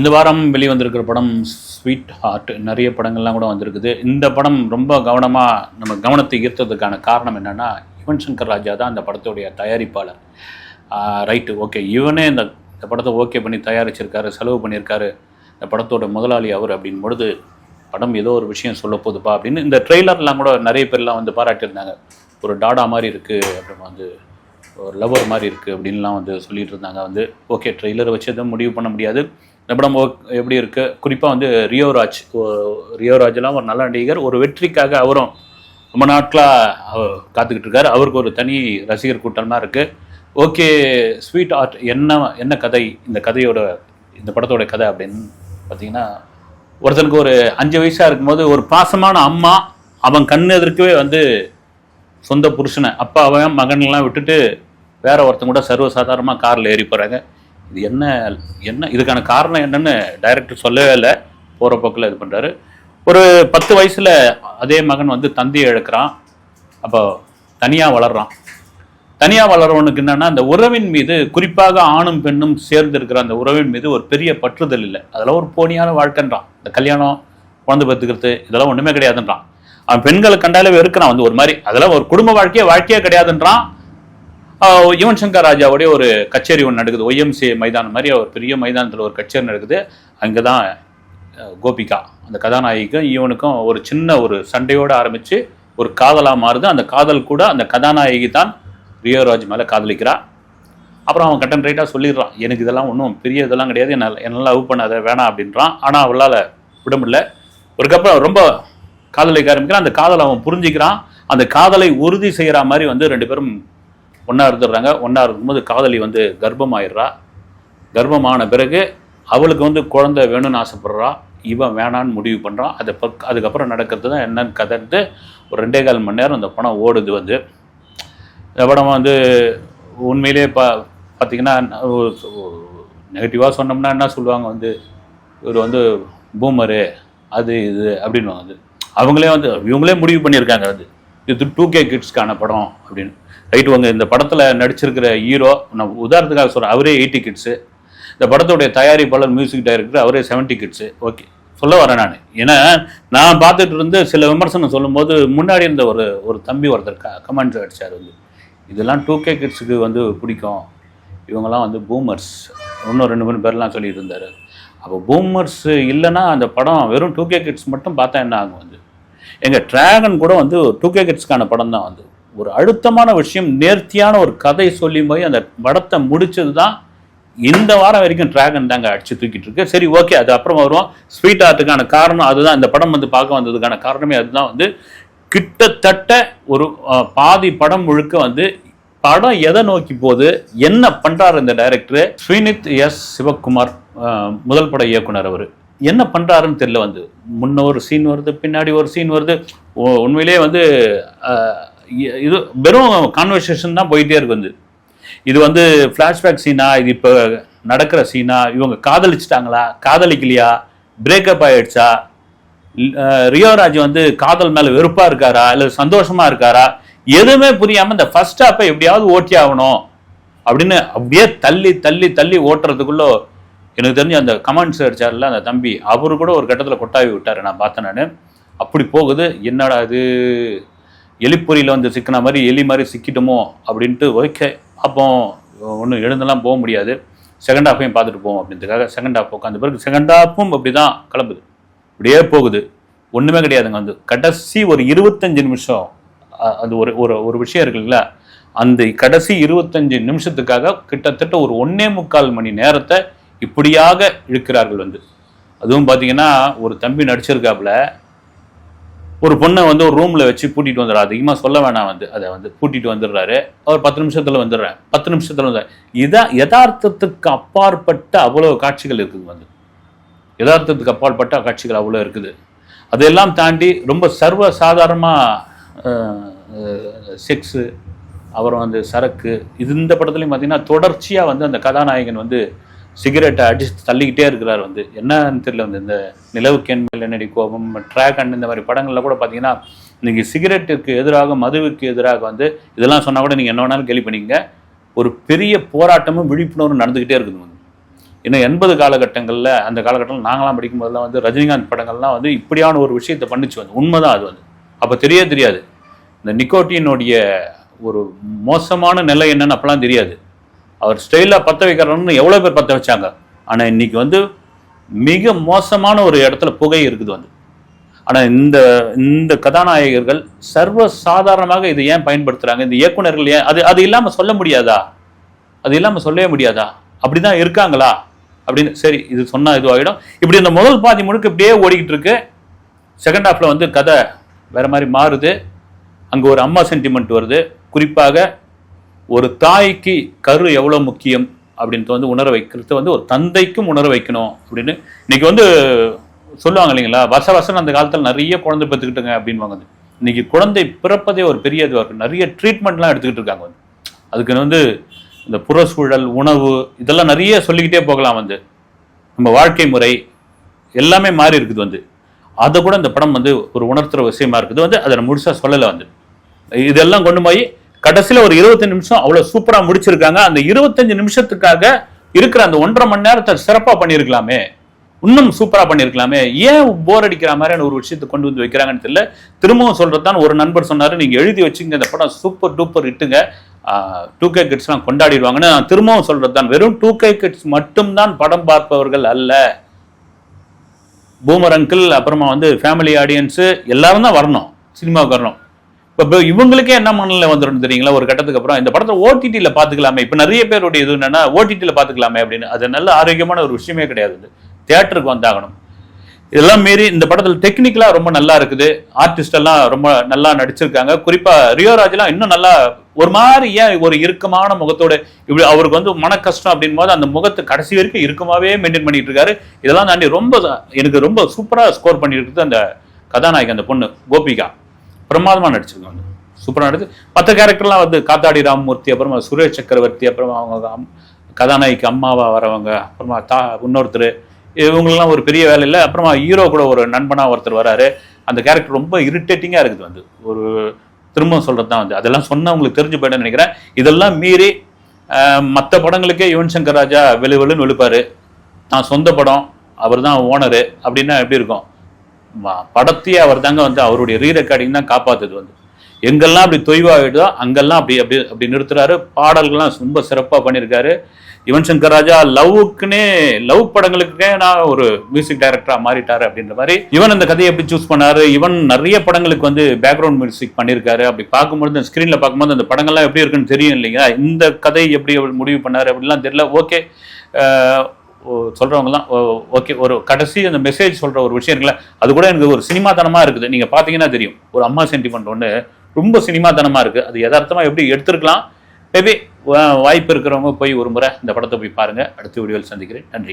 இந்த வாரம் வெளிவந்திருக்கிற படம் ஸ்வீட் ஹார்ட் நிறைய படங்கள்லாம் கூட வந்திருக்குது. இந்த படம் ரொம்ப கவனமாக நம்ம கவனத்தை ஈர்த்ததுக்கான காரணம் என்னென்னா யுவன் சங்கர் ராஜா தான் அந்த படத்துடைய தயாரிப்பாளர். ரைட்டு ஓகே இவனே இந்த இந்த படத்தை ஓகே பண்ணி தயாரிச்சிருக்காரு செலவு பண்ணியிருக்காரு இந்த படத்தோட முதலாளி அவர் அப்படின் பொழுது படம் ஏதோ ஒரு விஷயம் சொல்ல போதுப்பா அப்படின்னு இந்த ட்ரெய்லர்லாம் கூட நிறைய பேர்லாம் வந்து பாராட்டியிருந்தாங்க. ஒரு டாடா மாதிரி இருக்குது அப்படின்னு வந்து ஒரு லவர் மாதிரி இருக்குது அப்படின்லாம் வந்து சொல்லிட்டு இருந்தாங்க. வந்து ஓகே ட்ரெய்லரை வச்சு எதுவும் முடிவு பண்ண முடியாது. இந்த படம் எப்படி இருக்குது குறிப்பாக வந்து ரியோராஜ் ரியோராஜ்லாம் ஒரு நல்ல நடிகர். ஒரு வெற்றிக்காக அவரும் ரொம்ப நாட்களாக காத்துக்கிட்டு இருக்காரு. அவருக்கு ஒரு தனி ரசிகர் கூட்டம்லாம் இருக்குது ஓகே ஸ்வீட் ஆர்ட் என்ன என்ன கதை? இந்த கதையோட இந்த படத்தோட கதை அப்படின்னு பார்த்தீங்கன்னா ஒருத்தனுக்கு ஒரு அஞ்சு வயசாக இருக்கும்போது ஒரு பாசமான அம்மா அவன் கண் எதிர்க்கவே வந்து சொந்த புருஷனை அப்பா அவன் மகன்லாம் விட்டுட்டு வேற ஒருத்தன் கூட சர்வசாதாரணமாக காரில் ஏறி போகிறாங்க இது என்ன என்ன இதுக்கான காரணம் என்னன்னு டைரக்டர் சொல்லவே இல்லை. போகிற போக்கில் இது பண்ணுறாரு ஒரு பத்து வயசில் அதே மகன் வந்து தந்தையை இழக்கிறான். அப்போ தனியாக வளர்றான். தனியாக வளர்றவனுக்கு என்னன்னா அந்த உறவின் மீது குறிப்பாக ஆணும் பெண்ணும் சேர்ந்து இருக்கிற அந்த உறவின் மீது ஒரு பெரிய பற்றுதல் இல்லை. அதெல்லாம் ஒரு போனியான வாழ்க்கைன்றான். இந்த கல்யாணம் குழந்தை பெற்றுக்கிறது இதெல்லாம் ஒன்றுமே கிடையாதுன்றான். அவன் பெண்களை கண்டாலே இருக்கிறான் வந்து ஒரு மாதிரி அதெல்லாம் ஒரு குடும்ப வாழ்க்கையே வாழ்க்கையே கிடையாதுன்றான். யுவன் சங்கர் ராஜாவுடைய ஒரு கச்சேரி ஒன்று நடக்குது. ஒய்எம்சி மைதானம் மாதிரி ஒரு பெரிய மைதானத்தில் ஒரு கச்சேரி நடக்குது. அங்கே தான் கோபிகா அந்த கதாநாயகிக்கும் இவனுக்கும் ஒரு சின்ன ஒரு சண்டையோடு ஆரம்பித்து ஒரு காதலாக மாறுது. அந்த காதல் கூட அந்த கதாநாயகி தான் ரியோராஜ் மேலே காதலிக்கிறான் அப்புறம் அவன் கட்டன் ரைட்டாக சொல்லிடுறான். எனக்கு இதெல்லாம் ஒன்றும் பெரிய இதெல்லாம் கிடையாது. என்னால் என்னால் லவ் பண்ணாத வேணாம் அப்படின்றான். ஆனால் அவளால் விட முடியல. ஒருக்கப்புறம் ரொம்ப காதலிக்க ஆரம்பிக்கிறான். அந்த காதலை அவன் புரிஞ்சுக்கிறான். அந்த காதலை உறுதி செய்கிற மாதிரி வந்து ரெண்டு பேரும் ஒன்றா இருந்துடுறாங்க. ஒன்றா இருக்கும்போது காதலி வந்து கர்ப்பமாயிடுறா. கர்ப்பமான பிறகு அவளுக்கு வந்து குழந்தை வேணும்னு ஆசைப்படுறா. இவன் வேணான்னு முடிவு பண்ணுறான் அதை பக் அதுக்கப்புறம் நடக்கிறது தான் என்னன்னு கதட்டு ஒரு ரெண்டே கால் மணி நேரம் அந்த படம் ஓடுது வந்து. இந்த படம் வந்து உண்மையிலே பா பார்த்தீங்கன்னா நெகட்டிவாக சொன்னோம்னா என்ன சொல்லுவாங்க வந்து? இவர் வந்து பூமரு அது இது அப்படின்னு வந்து. அவங்களே வந்து இவங்களே முடிவு பண்ணியிருக்காங்க அது இது டூ கே கிட்ஸ்க்கான படம் அப்படின்னு. ரைட் உங்க இந்த படத்தில் நடிச்சிருக்கிற ஹீரோ நான் உதாரணத்துக்காக சொல்கிறேன் அவரே எயிட்டி கிட்ஸு இந்த படத்துடைய தயாரிப்பாளர் மியூசிக் டைரக்டர் அவரே செவன்ட்டி கிட்ஸு ஓகே சொல்ல வரேன் நான். ஏன்னா நான் பார்த்துட்டு இருந்து சில விமர்சனம் சொல்லும்போது முன்னாடி இருந்த ஒரு ஒரு தம்பி ஒருத்தர் க கமெண்ட்ஸ் அடித்தார் வந்து. இதெல்லாம் டூ கே கிட்ஸுக்கு வந்து பிடிக்கும். இவங்கெல்லாம் வந்து பூமர்ஸ் இன்னும் ரெண்டு மூணு பேர்லாம் சொல்லிட்டு இருந்தார். அப்போ பூமர்ஸ் இல்லைன்னா அந்த படம் வெறும் டூ கே கிட்ஸ் மட்டும் பார்த்தா என்ன ஆகும் வந்து? எங்கள் ட்ராகன் கூட வந்து டூ கே கிட்ஸ்க்கான படம் தான் வந்து. ஒரு அழுத்தமான விஷயம் நேர்த்தியான ஒரு கதை சொல்லி போய் அந்த படத்தை முடிச்சது தான் இந்த வாரம் வரைக்கும் டிராகன் தாங்க அடிச்சு தூக்கிட்டு இருக்கு. சரி ஓகே அது அப்புறம் வருவோம். ஸ்வீட் ஆர்ட்டுக்கான காரணம் அதுதான். இந்த படம் வந்து பார்க்க வந்ததுக்கான காரணமே அதுதான் வந்து கிட்டத்தட்ட ஒரு பாதி படம் முழுக்க வந்து படம் எதை நோக்கி போகுது என்ன பண்றாரு இந்த டைரக்டரு ஸ்ரீனித் எஸ் சிவகுமார் முதல் பட இயக்குனர் அவர். என்ன பண்றாருன்னு தெரியல வந்து. முன்ன ஒரு சீன் வருது பின்னாடி ஒரு சீன் வருது. உண்மையிலேயே வந்து இது வெறும் கான்வர்சேஷன் தான் போயிட்டே இருக்கு வந்து. இது வந்து ஃப்ளாஷ்பேக் சீனா இது இப்போ நடக்கிற சீனா இவங்க காதலிச்சிட்டாங்களா காதலிக்கலையா பிரேக்கப் ஆயிடுச்சா ரியோராஜ் வந்து காதல் மேலே வெறுப்பாக இருக்காரா இல்லை சந்தோஷமாக இருக்காரா எதுவுமே புரியாமல் இந்த ஃபர்ஸ்ட் ஹாப்பை எப்படியாவது ஓட்டி ஆகணும் அப்படின்னு அப்படியே தள்ளி தள்ளி தள்ளி ஓட்டுறதுக்குள்ளோ எனக்கு தெரிஞ்சு அந்த கமெண்ட்ஸ் அடிச்சார்ல அந்த தம்பி அவரு கூட ஒரு கட்டத்தில் கொட்டாவி விட்டார் நான் பார்த்தேன் நான். அப்படி போகுது என்னடா இது? எலிப்பொறியில் வந்து சிக்கின மாதிரி எலி மாதிரி சிக்கிட்டோமோ அப்படின்ட்டு ஓகே அப்போ ஒன்றும் எழுந்தெல்லாம் போக முடியாது. செகண்ட் ஹாஃபையும் பார்த்துட்டு போவோம் அப்படின்றதுக்காக செகண்ட் ஹாஃப் உட்காந்து பிறகு செகண்ட் ஹாஃபும் அப்படி தான் கிளம்புது. இப்படியே போகுது. ஒன்றுமே கிடையாதுங்க வந்து. கடைசி ஒரு இருபத்தஞ்சு நிமிஷம் அது ஒரு ஒரு ஒரு விஷயம் இருக்குல்ல அந்த கடைசி இருபத்தஞ்சு நிமிஷத்துக்காக கிட்டத்தட்ட ஒரு ஒன்னே முக்கால் மணி நேரத்தை இப்படியாக இழுக்கிறார்கள் வந்து. அதுவும் பார்த்தீங்கன்னா ஒரு தம்பி நடிச்சிருக்காப்புல ஒரு பொண்ணை வந்து ஒரு ரூமில் வச்சு கூட்டிகிட்டு வந்துடுறா. அதிகமாக சொல்ல வேணாம் வந்து. அதை வந்து கூட்டிகிட்டு வந்துடுறாரு. அவர் பத்து நிமிஷத்தில் வந்துடுறேன். பத்து நிமிஷத்தில் வந்து இதான் யதார்த்தத்துக்கு அப்பாற்பட்ட அவ்வளோ காட்சிகள் இருக்குது வந்து. யதார்த்தத்துக்கு அப்பாற்பட்ட காட்சிகள் அவ்வளோ இருக்குது. அதையெல்லாம் தாண்டி ரொம்ப சர்வ சாதாரணமாக செக்ஸு அப்புறம் வந்து சரக்கு இது இந்த படத்துலையும் பார்த்தீங்கன்னா தொடர்ச்சியாக வந்து அந்த கதாநாயகன் வந்து சிகரெட்டை அடிச்சு தள்ளிக்கிட்டே இருக்கிறார் வந்து. என்னன்னு தெரியல வந்து இந்த நிலவுக்கேன் மேல் என்னடி கோபம் ட்ராக் அண்ட் இந்த மாதிரி படங்களில் கூட பார்த்தீங்கன்னா இன்னைக்கு சிகரெட்டுக்கு எதிராக மதுவுக்கு எதிராக வந்து இதெல்லாம் சொன்னால் கூட நீங்கள் என்ன வேணாலும் கேள்வி பண்ணிக்கங்க. ஒரு பெரிய போராட்டமும் விழிப்புணர்வும் நடந்துக்கிட்டே இருக்குது வந்து. இன்னும் எண்பது காலகட்டங்களில் அந்த காலகட்டத்தில் நாங்களாம் படிக்கும் போதெல்லாம் வந்து ரஜினிகாந்த் படங்கள்லாம் வந்து இப்படியான ஒரு விஷயத்தை பண்ணிச்சு வந்து. உண்மைதான் அது வந்து. அப்போ தெரிய தெரியாது. இந்த நிக்கோட்டினுடைய ஒரு மோசமான நிலை என்னன்னு அப்பெல்லாம் தெரியாது. அவர் ஸ்டைலாக பற்ற வைக்கிறோம்னு எவ்வளோ பேர் பற்ற வச்சாங்க. ஆனால் இன்னைக்கு வந்து மிக மோசமான ஒரு இடத்துல புகை இருக்குது வந்து. ஆனால் இந்த இந்த கதாநாயகர்கள் சர்வ சாதாரணமாக இதை ஏன் பயன்படுத்துகிறாங்க இந்த இயக்குனர்கள் ஏன் அது அது இல்லாமல் சொல்ல முடியாதா? அது இல்லாமல் சொல்லவே முடியாதா? அப்படிதான் இருக்காங்களா? அப்படின்னு சரி இது சொன்னால் இதுவாகிடும் இப்படி இந்த முதல் பாதி முழுக்க இப்படியே ஓடிக்கிட்டு இருக்கு. செகண்ட் ஹாஃபில் வந்து கதை வேற மாதிரி மாறுது. அங்கே ஒரு அம்மா சென்டிமெண்ட் வருது. குறிப்பாக ஒரு தாய்க்கு கரு எவ்வளோ முக்கியம் அப்படின்ட்டு வந்து உணர வைக்கிறது வந்து ஒரு தந்தைக்கும் உணர வைக்கணும் அப்படின்னு. இன்னைக்கு வந்து சொல்லுவாங்க இல்லைங்களா வருஷ வருஷம் அந்த காலத்தில் நிறைய குழந்தை பெற்றுக்கிட்டுங்க அப்படின்வாங்க வந்து. இன்னைக்கு குழந்தை பிறப்பதே ஒரு பெரிய இதுவாக இருக்குது நிறைய ட்ரீட்மெண்ட்லாம் எடுத்துக்கிட்டு இருக்காங்க வந்து. அதுக்கு வந்து இந்த புறச்சூழல் உணவு இதெல்லாம் நிறைய சொல்லிக்கிட்டே போகலாம் வந்து. நம்ம வாழ்க்கை முறை எல்லாமே மாறி இருக்குது வந்து. அதை கூட இந்த படம் வந்து ஒரு உணர்த்துற விஷயமா இருக்குது. வந்து அதை முழுசாக சொல்லலை வந்து. இதெல்லாம் கொண்டு போய் கடைசியில் ஒரு இருபத்தஞ்சு நிமிஷம் அவ்வளோ சூப்பராக முடிச்சிருக்காங்க. அந்த இருபத்தஞ்சு நிமிஷத்துக்காக இருக்கிற அந்த ஒன்றரை மணி நேரத்தை சிறப்பாக பண்ணியிருக்கலாமே. இன்னும் சூப்பராக பண்ணியிருக்கலாமே. ஏன் போர் அடிக்கிற மாதிரியான ஒரு விஷயத்தை கொண்டு வந்து வைக்கிறாங்கன்னு தெரியல. திரும்பவும் சொல்கிறதான் ஒரு நண்பர் சொன்னாரு. நீங்க எழுதி வச்சுங்க. இந்த படம் சூப்பர் டூப்பர் இட்டுங்க டூ கே கிட்ஸ்லாம் கொண்டாடிடுவாங்கன்னு நான் திரும்பவும் சொல்றது தான். வெறும் டூ கே கிட்ஸ் மட்டும்தான் படம் பார்ப்பவர்கள் அல்ல. பூமர் அங்கிள் அப்புறமா வந்து ஃபேமிலி ஆடியன்ஸு எல்லாரும் தான் வரணும். சினிமாவுக்கு வரணும். இப்போ இவங்களுக்கே என்ன மனநிலை வந்துடும் தெரியுங்களா? ஒரு கட்டத்துக்கு அப்புறம் இந்த படத்தை ஓடிடியில் பார்த்துக்கலாமே இப்போ நிறைய பேருடைய இது என்னன்னா ஓடிடியில் பார்த்துக்கலாமே அப்படின்னு. அது நல்ல ஆரோக்கியமான ஒரு விஷயமே கிடையாது தேட்டருக்கு வந்தாகணும். இதெல்லாம் மீறி இந்த படத்தில் டெக்னிக்கலாக ரொம்ப நல்லா இருக்குது. ஆர்டிஸ்டெல்லாம் ரொம்ப நல்லா நடிச்சிருக்காங்க. குறிப்பாக ரியோராஜ்லாம் இன்னும் நல்லா ஒரு மாதிரி ஏன் ஒரு இறுக்கமான முகத்தோட இப்படி அவருக்கு வந்து மன கஷ்டம் அப்படின் போது அந்த முகத்தை கடைசி வரைக்கும் இறுக்கமாகவே மெயின்டைன் பண்ணிட்டு இருக்காரு. இதெல்லாம் தாண்டி ரொம்ப எனக்கு ரொம்ப சூப்பராக ஸ்கோர் பண்ணியிருக்குது அந்த கதாநாயகி அந்த பொண்ணு கோபிகா. பிரமாதமாக நடிச்சிருக்காங்க. சூப்பராக நடிச்சு மற்ற கேரக்டர்லாம் வந்து காத்தாடி ராமமூர்த்தி அப்புறமா சுரேஷ் சக்கரவர்த்தி அப்புறமா அவங்க கதாநாயகி அம்மாவாக அம்மாவா வரவங்க அப்புறமா தா இன்னொருத்தர் இவங்களெலாம் ஒரு பெரிய வேலை இல்லை. அப்புறமா ஹீரோ கூட ஒரு நண்பனாக ஒருத்தர் வராரு. அந்த கேரக்டர் ரொம்ப இரிட்டேட்டிங்காக இருக்குது வந்து. ஒரு திரும்ப சொல்கிறது தான் வந்து. அதெல்லாம் சொன்னால் உங்களுக்கு தெரிஞ்சு போயிடும்னு நினைக்கிறேன். இதெல்லாம் மீறி மற்ற படங்களுக்கே யுவன் சங்கர் ராஜா வெளு வெளுன்னு வெளுப்பார். நான் சொந்த படம் அவர் தான் ஓனரு அப்படின்னா எப்படி இருக்கும்? படத்தையே அவர் தாங்க வந்து அவருடைய ரீ ரெக்கார்டிங் தான் காப்பாத்துது வந்து. எங்கெல்லாம் அப்படி தொய்வாகிடுதோ அங்கெல்லாம் அப்படி அப்படி அப்படி நிறுத்துறாரு. பாடல்கள்லாம் ரொம்ப சிறப்பாக பண்ணியிருக்காரு. யுவன் சங்கர் ராஜா லவ்வுக்குன்னே லவ் படங்களுக்குனே நான் ஒரு மியூசிக் டைரக்டராக மாறிட்டாரு அப்படின்ற மாதிரி. இவன் அந்த கதையை எப்படி சூஸ் பண்ணாரு? இவன் நிறைய படங்களுக்கு வந்து பேக்ரவுண்ட் மியூசிக் பண்ணியிருக்காரு. அப்படி பார்க்கும்போது ஸ்க்ரீனில் பார்க்கும்போது அந்த படங்கள்லாம் எப்படி இருக்குன்னு தெரியும் இல்லைங்களா? இந்த கதை எப்படி முடிவு பண்ணாரு அப்படிலாம் தெரியல. ஓகே சொல்றவங்கலாம் ஓகே ஒரு கடைசி அந்த மெசேஜ் சொல்கிற ஒரு விஷயம் இருக்குல்ல அது கூட எனக்கு ஒரு சினிமாத்தனமாக இருக்குது. நீங்கள் பார்த்தீங்கன்னா தெரியும். ஒரு அம்மா சென்டிமெண்ட் ஒன்று ரொம்ப சினிமாத்தனமா இருக்குது அது யதார்த்தமாக எப்படி எடுத்துருக்கலாம். மேபி வாய்ப்பு இருக்கிறவங்க போய் ஒரு முறை இந்த படத்தை போய் பாருங்க. அடுத்த வீடியோவில் சந்திக்கிறேன். நன்றி.